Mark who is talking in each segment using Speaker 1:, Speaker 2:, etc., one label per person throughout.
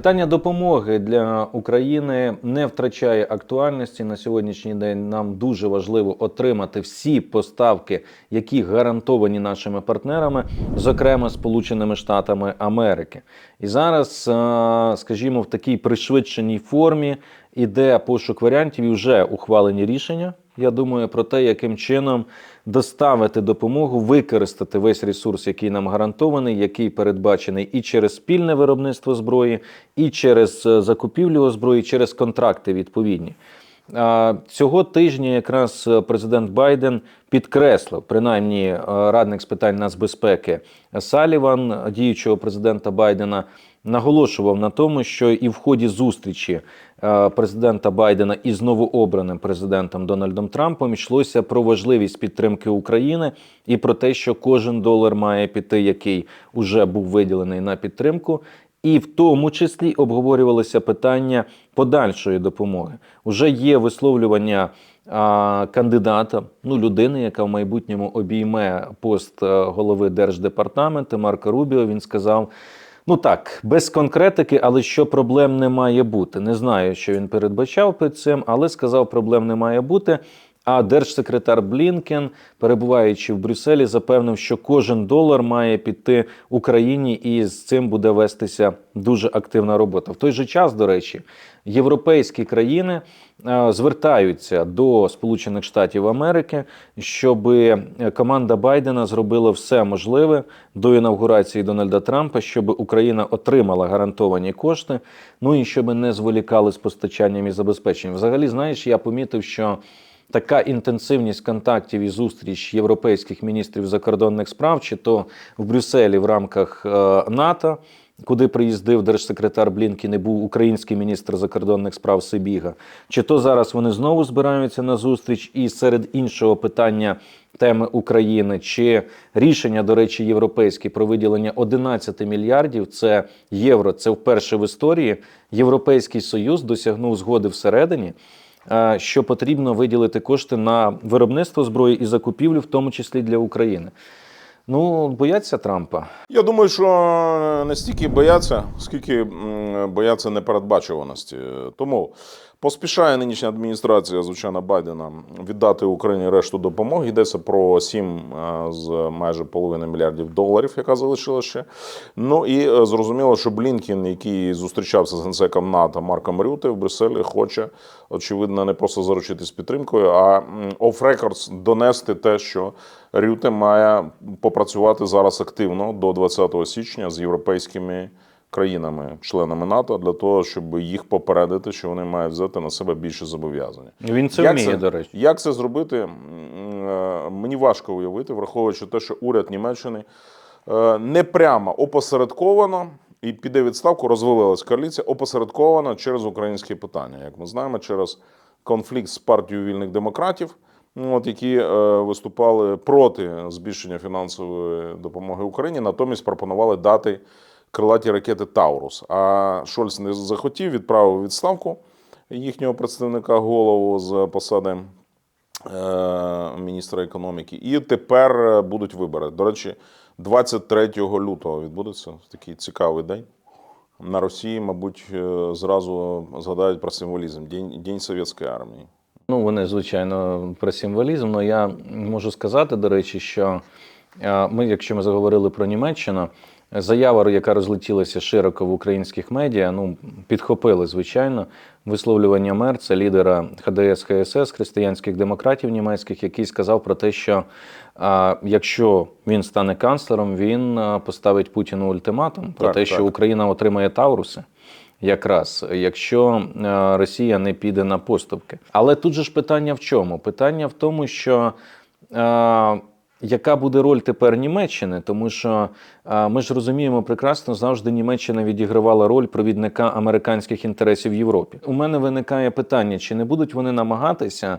Speaker 1: Питання допомоги для України не втрачає актуальності на сьогоднішній день. Нам дуже важливо отримати всі поставки, які гарантовані нашими партнерами, зокрема Сполученими Штатами Америки. І зараз, е, скажімо, в такій пришвидшеній формі іде пошук варіантів і вже ухвалені рішення. Я думаю про те, яким чином доставити допомогу, використати весь ресурс, який нам гарантований, який передбачений і через спільне виробництво зброї, і через е, закупівлю озброї, через контракти відповідні. Цього тижня якраз е, президент Байден підкреслив, принаймні е, радник з питань нацбезпеки Саліван, діючого президента Байдена, наголошував на тому, що і в ході зустрічі президента Байдена із новообраним президентом Дональдом Трампом йшлося про важливість підтримки України і про те, що кожен долар має піти, який уже був виділений на підтримку. І в тому числі обговорювалося питання подальшої допомоги. Уже є висловлювання а, кандидата, ну людини, яка в майбутньому обійме пост е, голови держдепартаменту Марка Рубіо. Він сказав. Ну так, без конкретики, але що проблем не має бути. Не знаю, що він передбачав під цим, але сказав, проблем не має бути. А держсекретар Блінкен, перебуваючи в Брюсселі, запевнив, що кожен долар має піти Україні, і з цим буде вестися дуже активна робота. В той же час, до речі, європейські країни е, звертаються до Сполучених Штатів Америки, щоб команда Байдена зробила все можливе до інавгурації Дональда Трампа, щоб Україна отримала гарантовані кошти, ну і щоб не зволікали з постачанням і забезпеченням. Взагалі, знаєш, я помітив, що. Така інтенсивність контактів і зустріч європейських міністрів закордонних справ, чи то в Брюсселі в рамках е, НАТО, куди приїздив держсекретар Блінкін і був український міністр закордонних справ Сибіга, чи то зараз вони знову збираються на зустріч, і серед іншого питання теми України, чи рішення, до речі, європейське про виділення 11 мільярдів це євро. Це вперше в історії Європейський Союз досягнув згоди всередині е, що потрібно виділити кошти на виробництво зброї і закупівлю, в тому числі для України. Ну, бояться Трампа.
Speaker 2: Я думаю, що не стільки бояться, скільки бояться непередбачуваності. Тому поспішає нинішня адміністрація, звичайно, Байдена віддати Україні решту допомоги. Йдеться про 7 е, з майже половини мільярдів доларів, яка залишилася ще. Ну і е, зрозуміло, що Блінкін, який зустрічався з генсеком НАТО Марком Рюте в Брюсселі, хоче очевидно не просто заручитись підтримкою, а оф рекордс донести те, що Рюте має попрацювати зараз активно до 20 січня з європейськими країнами, членами НАТО, для того, щоб їх попередити, що вони мають взяти на себе більше зобов'язання.
Speaker 1: Він це
Speaker 2: Як
Speaker 1: вміє,
Speaker 2: це?
Speaker 1: до речі.
Speaker 2: Як це зробити? е, Мені важко уявити, враховуючи те, що уряд Німеччини е, не прямо опосередковано і піде відставку, розвалилась коаліція опосередковано через українське питання. Як ми знаємо, через конфлікт з партією вільних демократів. ну, От які е, виступали проти збільшення фінансової допомоги Україні, натомість пропонували дати крилаті ракети Таурус. А Шольц не захотів, відправив відставку їхнього представника голову з посади е, міністра економіки. І тепер е, будуть вибори. До речі, 23 лютого відбудеться такий цікавий день. На Росії, мабуть, е, зразу згадають про символізм День, День Совєтської армії.
Speaker 1: Ну, вони, звичайно, про символізм. але я можу сказати, до речі, що ми, якщо ми заговорили про Німеччину, заява, яка розлетілася широко в українських медіа, ну, підхопили, звичайно, висловлювання Мерца, лідера ХДС ХСС, християнських демократів німецьких, який сказав про те, що а, якщо він стане канцлером, він поставить Путіну ультиматум про
Speaker 2: Так,
Speaker 1: те,
Speaker 2: так.
Speaker 1: що Україна отримає Тауруси. Якраз якщо Росія не піде на поступки. Але тут же ж питання в чому? Питання в тому, що е, Яка буде роль тепер Німеччини? Тому що а, ми ж розуміємо прекрасно, завжди Німеччина відігравала роль провідника американських інтересів в Європі. У мене виникає питання: чи не будуть вони намагатися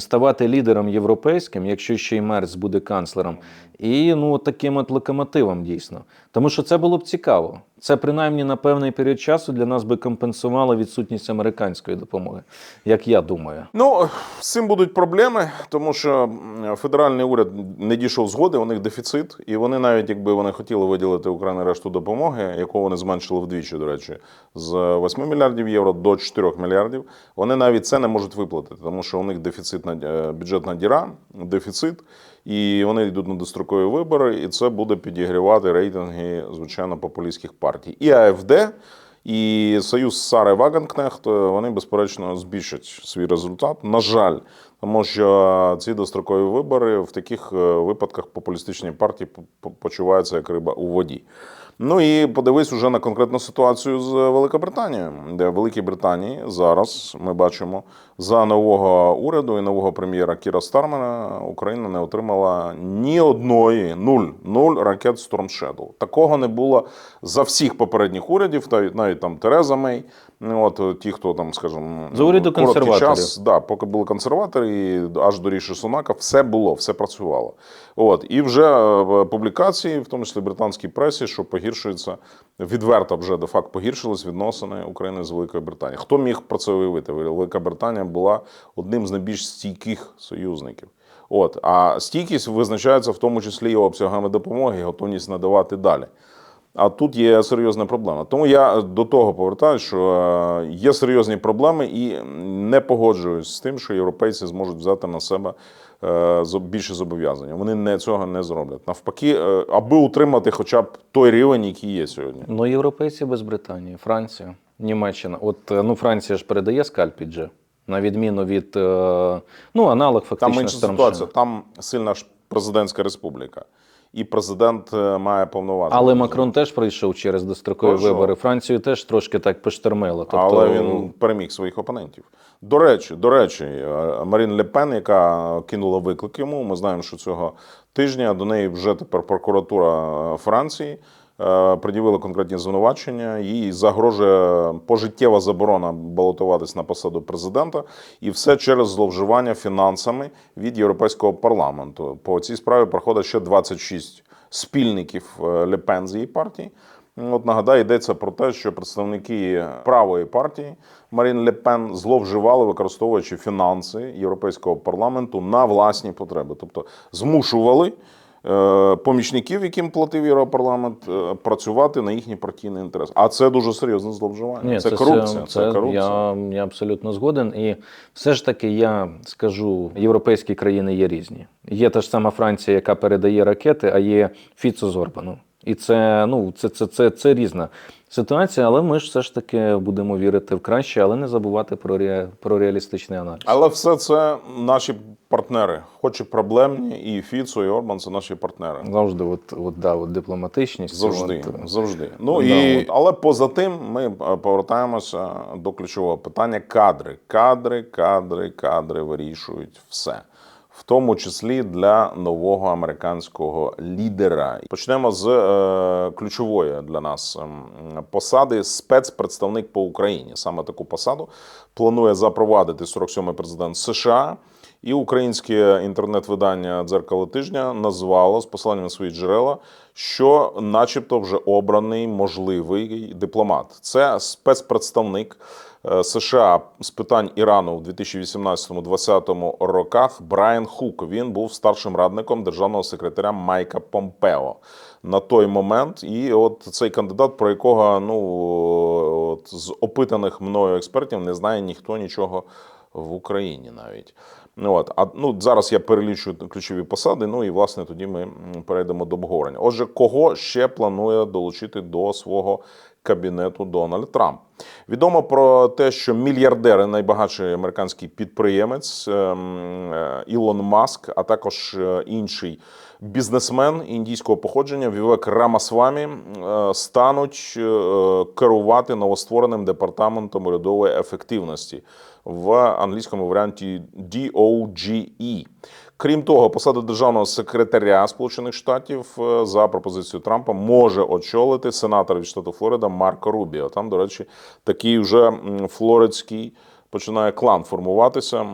Speaker 1: ставати лідером європейським, якщо ще й Мерц буде канцлером, і ну таким от локомотивом дійсно. Тому що це було б цікаво. Це принаймні на певний період часу для нас би компенсувало відсутність американської допомоги, як я думаю.
Speaker 2: Ну, з цим будуть проблеми, тому що федеральний уряд не дійшов згоди, у них дефіцит, і вони навіть якби вони хотіли виділити Україні решту допомоги, яку вони зменшили вдвічі, до речі, з 8 мільярдів євро до 4 мільярдів. Вони навіть це не можуть виплатити, тому що у них дефіцитна е, бюджетна діра, дефіцит, і вони йдуть на дострокові вибори, і це буде підігрівати рейтинги, звичайно, популістських партій. І АФД. І союз Сари Вагенкнехт вони безперечно збільшать свій результат. На жаль, тому що ці дострокові вибори в таких е, випадках популістичні партії по- по- почуваються як риба у воді. Ну і подивись уже на конкретну ситуацію з Великобританією, де в Великій Британії зараз ми бачимо за нового уряду і нового прем'єра Кіра Стармена Україна не отримала ні одної нуль нуль ракет Storm Shadow. Такого не було за всіх попередніх урядів, та навіть там Тереза Мей. Ну, От ті, хто там, скажімо,
Speaker 1: За уряду консерваторів.
Speaker 2: час, да, поки були консерватори, і аж до Ріші Сунака, все було, все працювало. От і вже е, публікації, в тому числі британській пресі, що погіршується відверто вже де факт погіршились відносини України з Великою Британією. Хто міг про це уявити? Велика Британія була одним з найбільш стійких союзників. От а стійкість визначається в тому числі і обсягами допомоги, і готовність надавати далі. А тут є серйозна проблема. Тому я до того повертаюся, що е, є серйозні проблеми, і не погоджуюсь з тим, що європейці зможуть взяти на себе е, більше зобов'язання. Вони не цього не зроблять. Навпаки, е, аби утримати хоча б той рівень, який є сьогодні.
Speaker 1: Ну, європейці без Британії, Франція, Німеччина. От е, ну Франція ж передає скальпіджі, на відміну від е, ну, аналог фактично.
Speaker 2: Там інша ситуація. Там сильна ж президентська республіка, і президент е, має повноваження.
Speaker 1: Але Макрон теж пройшов через дострокові
Speaker 2: Прошу.
Speaker 1: вибори. Францію теж трошки так поштормило. Тобто,
Speaker 2: Але він переміг своїх опонентів. До речі, до речі, е, Марін Лепен, яка кинула виклик йому, ми знаємо, що цього тижня до неї вже тепер прокуратура е, Франції е, пред'явила конкретні звинувачення. Їй загрожує пожиттєва заборона балотуватись на посаду президента, і все через зловживання фінансами від Європейського парламенту. По цій справі проходить ще 26 спільників е, Лепен з її партії. От нагадаю, йдеться про те, що представники правої партії Марін Ле Пен зловживали, використовуючи фінанси Європейського парламенту на власні потреби, тобто змушували помічників, яким платив Європарламент, е, працювати на їхній партійний інтерес. А це дуже серйозне зловживання.
Speaker 1: Ні,
Speaker 2: це, корупція. Це,
Speaker 1: це
Speaker 2: корупція.
Speaker 1: Я, я абсолютно згоден. І все ж таки я скажу, європейські країни є різні. Є та ж сама Франція, яка передає ракети, а є Фіцо з Орбаном. І це, ну, це, це, це, це різна ситуація, але ми ж все ж таки будемо вірити в краще, але не забувати про, ре, про реалістичний аналіз.
Speaker 2: Але все це наші партнери, хоч і проблемні, і Фіцо, і Орбан це наші партнери.
Speaker 1: Завжди, от, от, да, от дипломатичність.
Speaker 2: Завжди,
Speaker 1: От, е,
Speaker 2: завжди. Ну
Speaker 1: Да,
Speaker 2: і
Speaker 1: от.
Speaker 2: але поза тим, ми е, повертаємося до ключового питання: кадри, кадри, кадри, кадри вирішують все. В тому числі для нового американського лідера. Почнемо з е, ключової для нас ем, посади спецпредставник по Україні. Саме таку посаду планує запровадити 47-й президент США. І українське інтернет-видання Дзеркало тижня назвало з посиланням свої джерела, що, начебто, вже обраний можливий дипломат. Це спецпредставник США з питань Ірану в 2018-2020 роках Брайан Хук. Він був старшим радником державного секретаря Майка Помпео на той момент. І от цей кандидат, про якого ну от з опитаних мною експертів не знає ніхто нічого в Україні навіть. Ну, От, а ну зараз я перелічую ключові посади. Ну і власне тоді ми перейдемо до обговорення. Отже, кого ще планує долучити до свого кабінету Дональд Трамп? Відомо про те, що мільярдер і найбагатший американський підприємець ем, е, Ілон Маск, а також е, інший бізнесмен індійського походження Вівек Рамасвамі е, стануть керувати новоствореним департаментом урядової ефективності в англійському варіанті DOGE. Крім того, посада державного секретаря Сполучених Штатів е, за пропозицією Трампа може очолити сенатор від штату Флорида Марко Рубіо. Там, до речі, такий вже флоридський починає клан формуватися.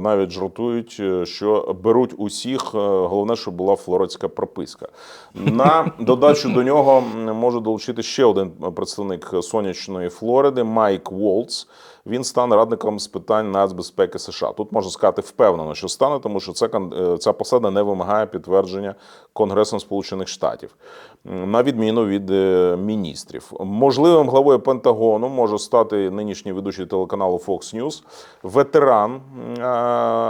Speaker 2: Навіть жартують, е, що беруть усіх. е, Головне, щоб була флоридська прописка. На додачу до нього може долучити ще один представник сонячної Флориди Майк Волц. Він стане радником з питань нацбезпеки США. Тут можна сказати впевнено, що стане, тому що кан- е, ця посада не вимагає підтвердження Конгресом Сполучених Штатів, на відміну від е, міністрів. Можливим главою Пентагону може стати нинішній ведучий телеканалу Fox News, ветеран е,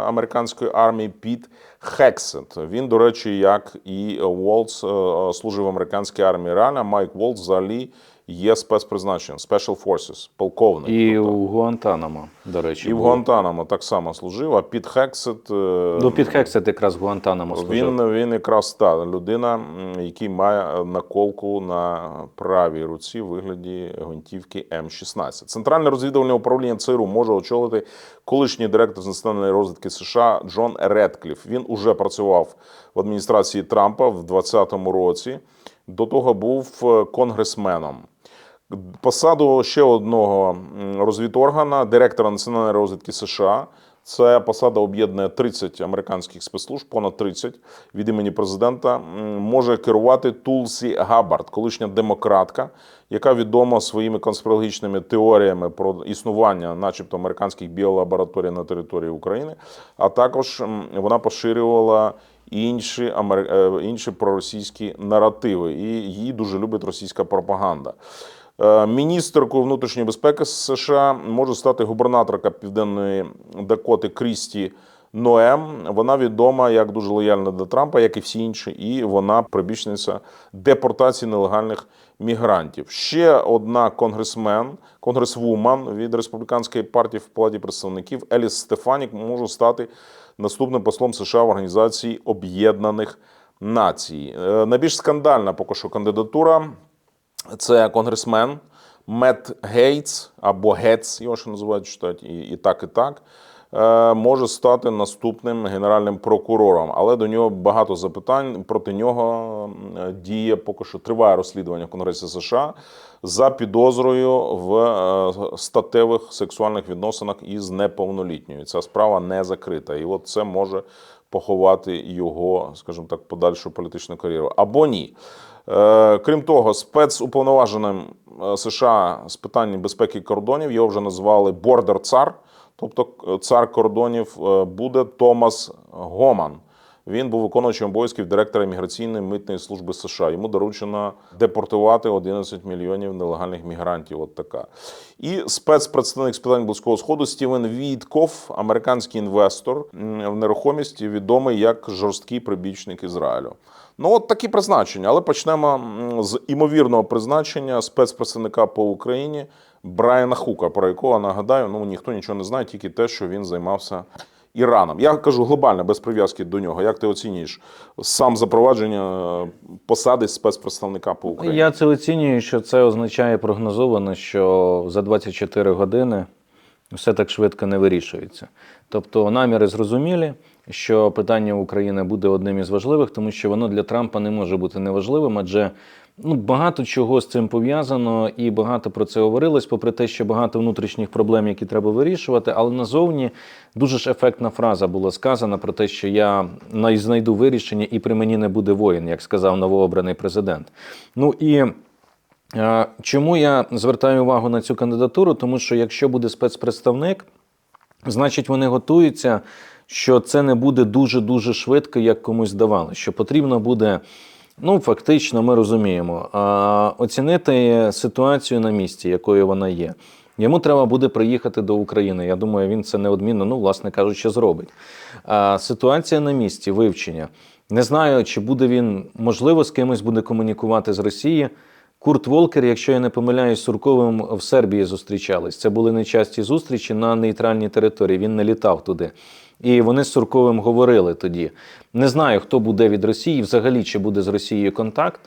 Speaker 2: американської армії Піт Хексет. Він, до речі, як і Волц, е, служив в американській армії. Реально Майк Волц взагалі є спецпризначенням, Special Forces, полковник.
Speaker 1: І
Speaker 2: Тобто-
Speaker 1: у Гуантанамо, до речі,
Speaker 2: і в. Гуантанамо так само служив, а Піт Хексет. е,
Speaker 1: Ну, під Хексет якраз в Гуантанамо служив.
Speaker 2: він, він якраз та людина, який має наколку на правій руці в вигляді гвинтівки М16. Центральне розвідувальне управління ЦРУ може очолити колишній директор з національної розвідки США Джон Редкліф. Він уже працював в адміністрації Трампа в 2020 році. До того був е, конгресменом. Посаду ще одного м, розвідоргана, директора національної розвідки США. Це посада об'єднує 30 американських спецслужб, понад 30 від імені президента. Може керувати Тулсі Габбард, колишня демократка, яка відома своїми конспірологічними теоріями про існування, начебто, американських біолабораторій на території України. А також вона поширювала інші, е, інші проросійські наративи, і її дуже любить російська пропаганда. Е, Міністеркою внутрішньої безпеки США може стати губернаторка Південної Дакоти Крісті Ноем. Вона відома як дуже лояльна до Трампа, як і всі інші, і вона прибічниця депортації нелегальних мігрантів. Ще одна конгресмен, конгресвумен від республіканської партії в палаті представників Еліс Стефанік може стати наступним послом США в Організації Об'єднаних Націй. Е, Найбільш скандальна поки що кандидатура це конгресмен Мет Гейтс або Гетц, його ще називають читають, і, і так, і так. е, Може стати наступним генеральним прокурором, але до нього багато запитань. Проти нього діє поки що триває розслідування в Конгресі США за підозрою в е, статевих сексуальних відносинах із неповнолітньою. Ця справа не закрита, і от це може поховати його, скажімо так, подальшу політичну кар'єру або ні. Е, Крім того, спецуповноваженим е, США з питань безпеки кордонів його вже назвали бордер цар, тобто е, цар кордонів буде Томас Гоман. Він був виконуючим обов'язків директора міграційної митної служби США. Йому доручено депортувати 11 мільйонів нелегальних мігрантів. От така. І спецпредставник з питань близького сходу Стівен Вітков, американський інвестор в нерухомість, відомий як жорсткий прибічник Ізраїлю. Ну, от такі призначення. Але почнемо з імовірного призначення спецпредставника по Україні Брайана Хука, про якого нагадаю, ну ніхто нічого не знає, тільки те, що він займався Іраном. Я кажу глобально, без прив'язки до нього. Як ти оцінюєш сам запровадження е, посади спецпредставника по Україні?
Speaker 1: Я це оцінюю, що це означає прогнозовано, що за 24 години все так швидко не вирішується. Тобто наміри зрозумілі, що питання України буде одним із важливих, тому що воно для Трампа не може бути неважливим, адже ну, багато чого з цим пов'язано, і багато про це говорилось, попри те, що багато внутрішніх проблем, які треба вирішувати. Але назовні дуже ж ефектна фраза була сказана про те, що я най- знайду вирішення, і при мені не буде воїн, як сказав новообраний президент. Ну і Чому я звертаю увагу на цю кандидатуру? Тому що якщо буде спецпредставник, значить вони готуються, що це не буде дуже-дуже швидко, як комусь здавалося. Що потрібно буде, ну фактично, ми розуміємо, е, оцінити ситуацію на місці, якою вона є. Йому треба буде приїхати до України. Я думаю, він це неодмінно, ну, власне кажучи, зробить. А ситуація на місці, вивчення. Не знаю, чи буде він, можливо, з кимось буде комунікувати з Росії. Курт Волкер, якщо я не помиляюсь, з Сурковим в Сербії зустрічались. Це були нечасті зустрічі на нейтральній території. Він не літав туди. І вони з Сурковим говорили тоді. Не знаю, хто буде від Росії, взагалі, чи буде з Росією контакт.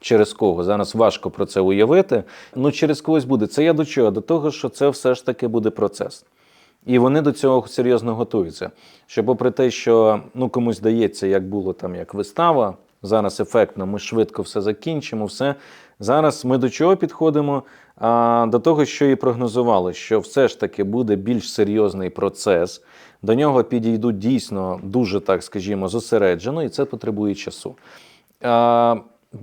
Speaker 1: Через кого зараз важко про це уявити. Ну через когось буде. Це я до чого? До того, що це все ж таки буде процес. І вони до цього серйозно готуються. Що, попри те, що ну комусь здається, як було там як вистава, зараз ефектно, ми швидко все закінчимо, все. Зараз ми до чого підходимо? А, до того, що і прогнозували, що все ж таки буде більш серйозний процес. До нього підійдуть дійсно дуже, так скажімо, зосереджено, і це потребує часу. А,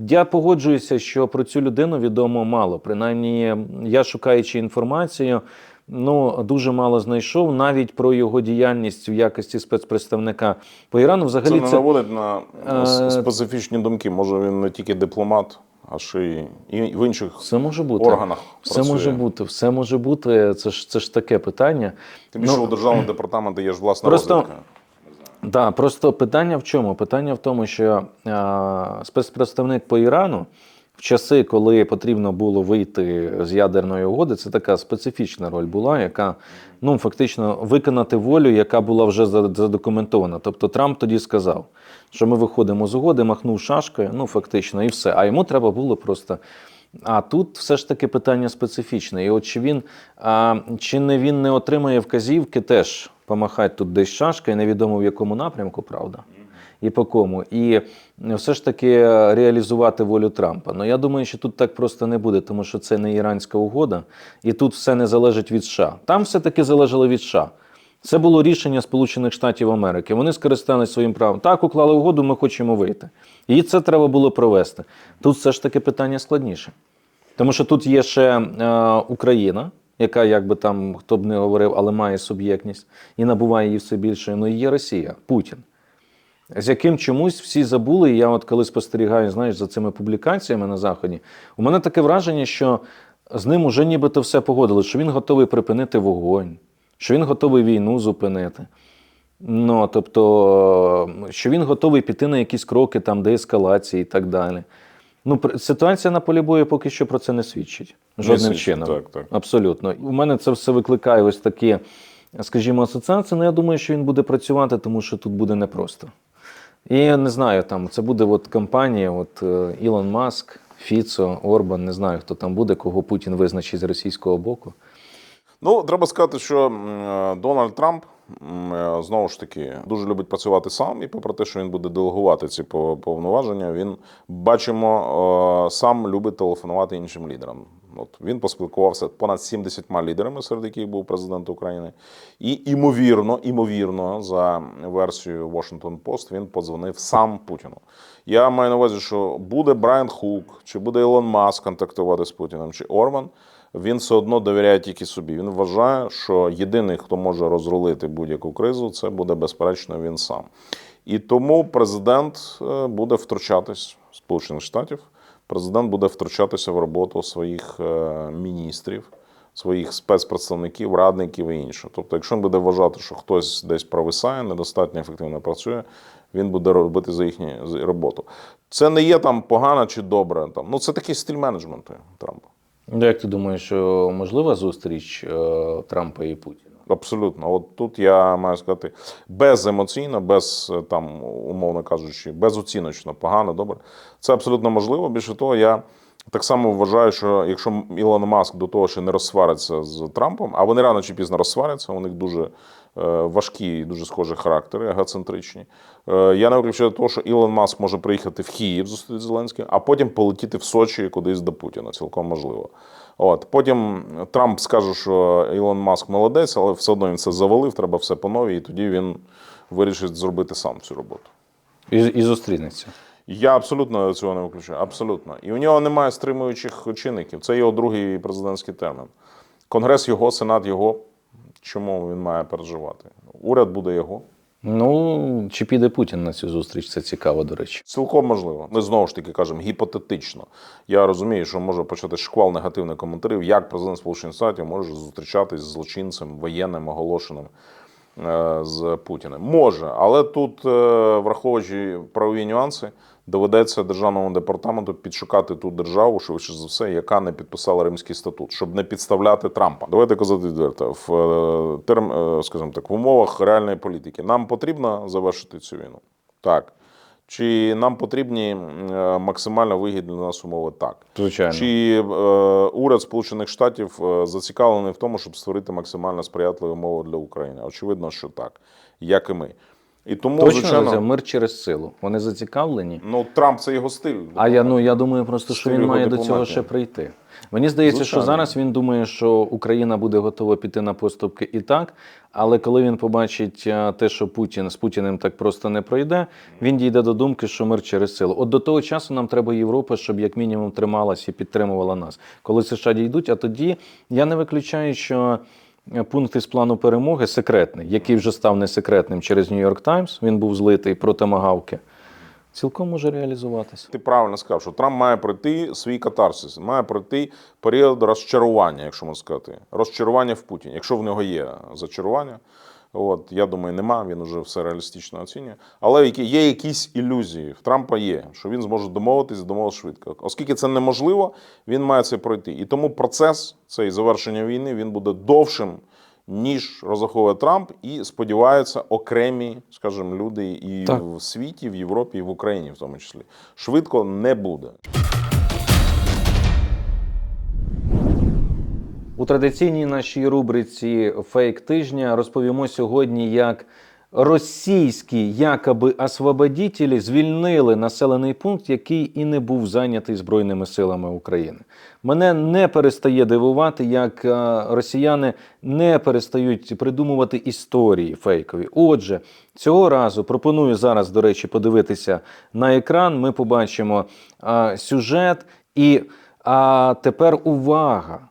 Speaker 1: я погоджуюся, що про цю людину відомо мало. Принаймні, я шукаючи інформацію, ну дуже мало знайшов навіть про його діяльність в якості спецпредставника по Ірану.
Speaker 2: Це
Speaker 1: Взагалі,
Speaker 2: не
Speaker 1: це,
Speaker 2: наводить на с-
Speaker 1: Е,
Speaker 2: специфічні думки. Може він не тільки дипломат, а ще й і в інших
Speaker 1: все може бути.
Speaker 2: органах.
Speaker 1: Все
Speaker 2: працює.
Speaker 1: може бути, все може бути. Це ж це ж таке питання.
Speaker 2: Тим більше
Speaker 1: Ну,
Speaker 2: у державного департаменту є ж власна
Speaker 1: Просто-
Speaker 2: розвідка.
Speaker 1: Да, просто питання в чому? Питання в тому, що а, спецпредставник по Ірану в часи, коли потрібно було вийти з ядерної угоди, це така специфічна роль була, яка ну фактично виконати волю, яка була вже задокументована. Тобто Трамп тоді сказав, що ми виходимо з угоди, махнув шашкою, ну фактично, і все. А йому треба було просто. А тут все ж таки питання специфічне. І от чи він а, чи не він не отримає вказівки теж помахати тут десь шашкою, невідомо в якому напрямку, правда, і по кому. І все ж таки реалізувати волю Трампа. Ну я думаю, що тут так просто не буде, тому що це не іранська угода, і тут все не залежить від США. Там все-таки залежало від США. Це було рішення Сполучених Штатів Америки. Вони скористалися своїм правом. Так, уклали угоду, ми хочемо вийти. І це треба було провести. Тут все ж таки питання складніше. Тому що тут є ще е, Україна, яка, як би там хто б не говорив, але має суб'єктність і набуває її все більше. Ну і є Росія, Путін. З яким чомусь всі забули, і я от коли спостерігаю, знаєш, за цими публікаціями на Заході, у мене таке враження, що з ним уже нібито все погодили, що він готовий припинити вогонь, що він готовий війну зупинити. Ну, тобто, що він готовий піти на якісь кроки там деескалації і так далі. Ну, ситуація на полі бою поки що про це не свідчить. Жодним
Speaker 2: свідчить,
Speaker 1: чином.
Speaker 2: так, так.
Speaker 1: Абсолютно. У мене це все викликає ось такі, скажімо, асоціації. Ну, я думаю, що він буде працювати, тому що тут буде непросто. І я не знаю, там це буде от компанія, от е, Ілон Маск, Фіцо, Орбан, не знаю, хто там буде, кого Путін визначить з російського боку.
Speaker 2: Ну, треба сказати, що е, Дональд Трамп е, знову ж таки дуже любить працювати сам, і попри те, що він буде делегувати ці повноваження, він бачимо е, сам любить телефонувати іншим лідерам. От він поспілкувався понад 70 лідерами, серед яких був президент України. І імовірно, імовірно, за версією Washington Post, він подзвонив сам Путіну. Я маю на увазі, що буде Брайан Хук, чи буде Ілон Маск контактувати з Путіним, чи Орман. Він все одно довіряє тільки собі. Він вважає, що єдиний, хто може розрулити будь-яку кризу, це буде безперечно він сам. І тому президент е, буде втручатись Сполучених Штатів. Президент буде втручатися в роботу своїх е, міністрів, своїх спецпредставників, радників і іншого. Тобто, якщо він буде вважати, що хтось десь провисає, недостатньо ефективно працює, він буде робити за їхню роботу. Це не є там погано чи добре. Там ну це такий стиль менеджменту Трампа.
Speaker 1: Ну, Як ти думаєш, можлива зустріч е, Трампа і Путіна?
Speaker 2: Абсолютно, от тут я маю сказати беземоційно, без е, там, умовно кажучи, безоціночно, погано, добре. Це абсолютно можливо. Більше того, я так само вважаю, що якщо Ілон Маск до того, ще не розсвариться з Трампом, а вони рано чи пізно розсваряться, у них дуже важкі і дуже схожі характери, егоцентричні. Е, я не виключаю того, що Ілон Маск може приїхати в Київ зустріти Зеленським, а потім полетіти в Сочі кудись до Путіна. Цілком можливо. От потім Трамп скаже, що Ілон Маск молодець, але все одно він це завалив, треба все по новій, і тоді він вирішить зробити сам цю роботу.
Speaker 1: І, і зустрінеться.
Speaker 2: Я абсолютно цього не виключаю. Абсолютно. І у нього немає стримуючих чинників. Це його другий президентський термін. Конгрес його, Сенат його. Чому він має переживати? Уряд буде його.
Speaker 1: Ну, чи піде Путін на цю зустріч? Це цікаво, до речі.
Speaker 2: Цілком можливо. Ми знову ж таки кажемо гіпотетично. Я розумію, що може почати шквал негативних коментарів, як президент Сполучених Штатів може зустрічатись з злочинцем воєнним оголошеним е, з Путіним. Може, але тут, е, враховуючи правові нюанси, доведеться державному департаменту підшукати ту державу, швидше за все, яка не підписала Римський статут, щоб не підставляти Трампа. Давайте казати відверто в е, терм, е, скажімо так, в умовах реальної політики. Нам потрібно завершити цю війну. Так. Чи нам потрібні е, максимально вигідні для нас умови? Так.
Speaker 1: Звичайно.
Speaker 2: Чи е, уряд Сполучених Штатів зацікавлений в тому, щоб створити максимально сприятливі умови для України? Очевидно, що так, як і ми. І тому,
Speaker 1: Точно
Speaker 2: звичайно,
Speaker 1: Леся, мир через силу. Вони зацікавлені.
Speaker 2: ну Трамп це його стиль.
Speaker 1: А я ну я думаю, просто що він має до цього ще прийти. Мені здається, що зараз він думає, що Україна буде готова піти на поступки і так. Але коли він побачить е, те, що Путін з Путіним так просто не пройде, він дійде до думки, що мир через силу. От до того часу нам треба Європа, щоб як мінімум трималась і підтримувала нас. Коли США дійдуть, а тоді я не виключаю, що. Пункт із плану перемоги секретний, який вже став несекретним через Нью-Йорк Таймс. Він був злитий про томагавки. Цілком може реалізуватися.
Speaker 2: Ти правильно сказав, що Трамп має пройти свій катарсис, має пройти період розчарування, якщо можна сказати. Розчарування в Путіні, якщо в нього є зачарування. От, я думаю, нема, він вже все реалістично оцінює. Але є якісь ілюзії. В Трампа є, що він зможе домовитись, домовитись швидко. Оскільки це неможливо, він має це пройти. І тому процес цей завершення війни він буде довшим, ніж розраховує Трамп, і сподіваються окремі, скажімо, люди і
Speaker 1: Так.
Speaker 2: в світі, в Європі, і в Україні, в тому числі. Швидко не буде.
Speaker 1: У традиційній нашій рубриці Фейк тижня розповімо сьогодні, як російські якоби освободітелі звільнили населений пункт, який і не був зайнятий Збройними силами України. Мене не перестає дивувати, як е, росіяни не перестають придумувати історії фейкові. Отже, цього разу пропоную зараз, до речі, подивитися на екран. Ми побачимо е, сюжет і. А тепер увага!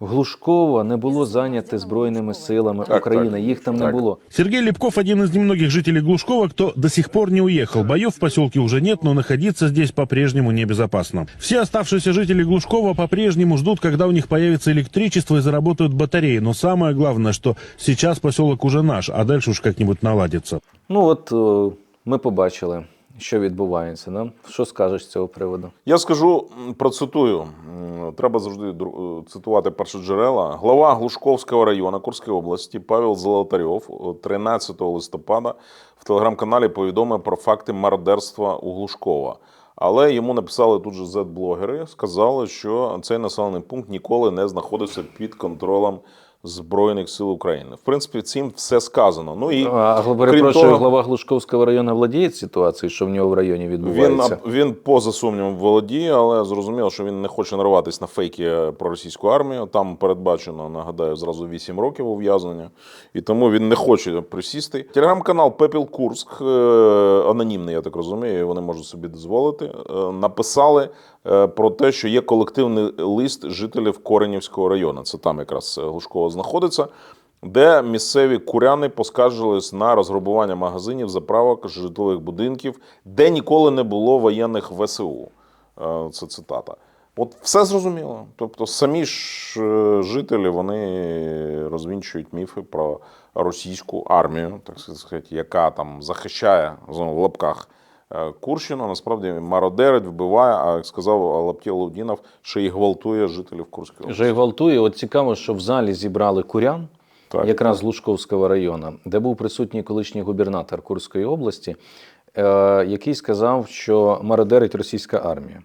Speaker 1: Глушково не було зайняте Збройними силами
Speaker 2: Так,
Speaker 1: України.
Speaker 2: так.
Speaker 1: Їх там не було.
Speaker 3: Сергей Лепков один из немногих жителей Глушкова, кто до сих пор не уехал. Боев в поселке уже нет, но находиться здесь по-прежнему небезопасно. Все оставшиеся жители Глушкова по-прежнему ждут, когда у них появится электричество и заработают батареи. Но самое главное, что сейчас поселок уже наш, а дальше уж как-нибудь наладится.
Speaker 1: Ну от е, ми побачили, що відбувається. Да? Що скажеш з цього приводу?
Speaker 2: Я скажу, процитую. Треба завжди е, цитувати перші джерела. Глава Глушковського району Курської області Павел Золотарьов о, 13 листопада в телеграм-каналі повідомив про факти мародерства у Глушкова. Але йому написали тут же Z-блогери, сказали, що цей населений пункт ніколи не знаходився під контролем Збройних сил України. В принципі, цим все сказано. Ну і
Speaker 1: А
Speaker 2: крім того-
Speaker 1: глава Глушковського району владіє ситуацією, що в нього в районі
Speaker 2: Він,
Speaker 1: відбувається.
Speaker 2: аб- він поза сумнівом володіє, але зрозуміло, що він не хоче нарватися на фейки про російську армію. Там передбачено, нагадаю, зразу 8 років ув'язнення, і тому він не хоче присісти. Телеграм-канал Пепіл Курск, е, анонімний, я так розумію, вони можуть собі дозволити. е, Написали е, про те, що є колективний лист жителів Коренівського району. Це там якраз е, Глушково знаходиться де місцеві куряни поскаржились на розграбування магазинів, заправок, житлових будинків, де ніколи не було воєнних ВСУ. Е, Це цитата. От все зрозуміло. Тобто самі ж е, жителі вони розвінчують міфи про російську армію, так сказати, яка там захищає знову в лапках е, Курщину. Насправді мародерить, вбиває, а як сказав Лапті Лудінов, що і гвалтує жителів Курської області.
Speaker 1: Вже і гвалтує. От цікаво, що в залі зібрали курян,
Speaker 2: Так.
Speaker 1: якраз з Лужковського району, де був присутній колишній губернатор Курської області, е, який сказав, що мародерить російська армія.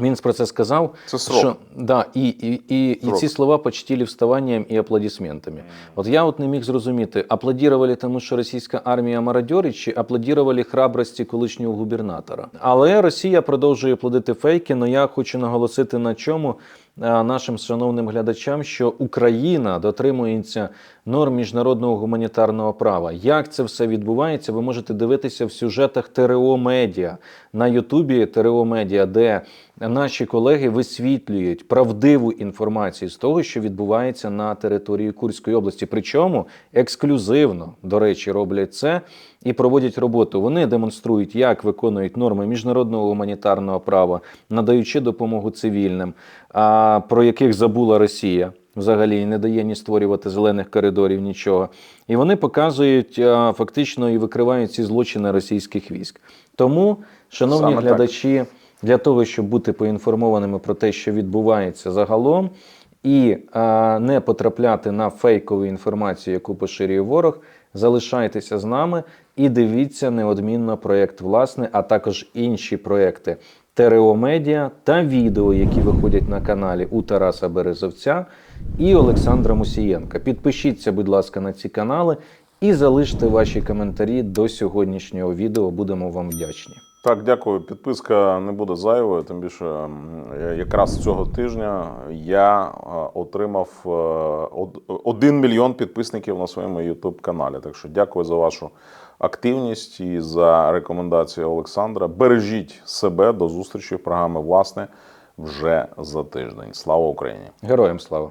Speaker 1: Він про це сказав,
Speaker 2: Це срок.
Speaker 1: що да, і, і, і, і ці слова почтили вставанням і аплодисментами. От я от не міг зрозуміти, аплодували тому, що російська армія мародьори, чи аплодували храбрості колишнього губернатора. Але Росія продовжує плодити фейки. але я хочу наголосити на чому нашим шановним глядачам, що Україна дотримується норм міжнародного гуманітарного права. Як це все відбувається, ви можете дивитися в сюжетах ТРО Медіа на Ютубі ТРО Медіа, де наші колеги висвітлюють правдиву інформацію з того, що відбувається на території Курської області. Причому ексклюзивно, до речі, роблять це і проводять роботу. Вони демонструють, як виконують норми міжнародного гуманітарного права, надаючи допомогу цивільним, а про яких забула Росія. Взагалі і не дає ні створювати зелених коридорів, нічого. І вони показують а, фактично і викривають ці злочини російських військ. Тому, шановні
Speaker 2: Саме так.
Speaker 1: глядачі, для того, щоб бути поінформованими про те, що відбувається загалом, і е, не потрапляти на фейкову інформацію, яку поширює ворог, залишайтеся з нами і дивіться неодмінно проєкт власне, а також інші проєкти ТРО Медіа та відео, які виходять на каналі у Тараса Березовця і Олександра Мусієнка. Підпишіться, будь ласка, на ці канали і залиште ваші коментарі до сьогоднішнього відео. Будемо вам вдячні.
Speaker 2: Так, дякую. Підписка не буде зайвою. Тим більше, якраз цього тижня я е, отримав е, од- один мільйон підписників на своєму youtube каналі. Так що дякую за вашу активність і за рекомендацією Олександра. Бережіть себе до зустрічі в програмі власне вже за тиждень. Слава Україні!
Speaker 1: Героям слава!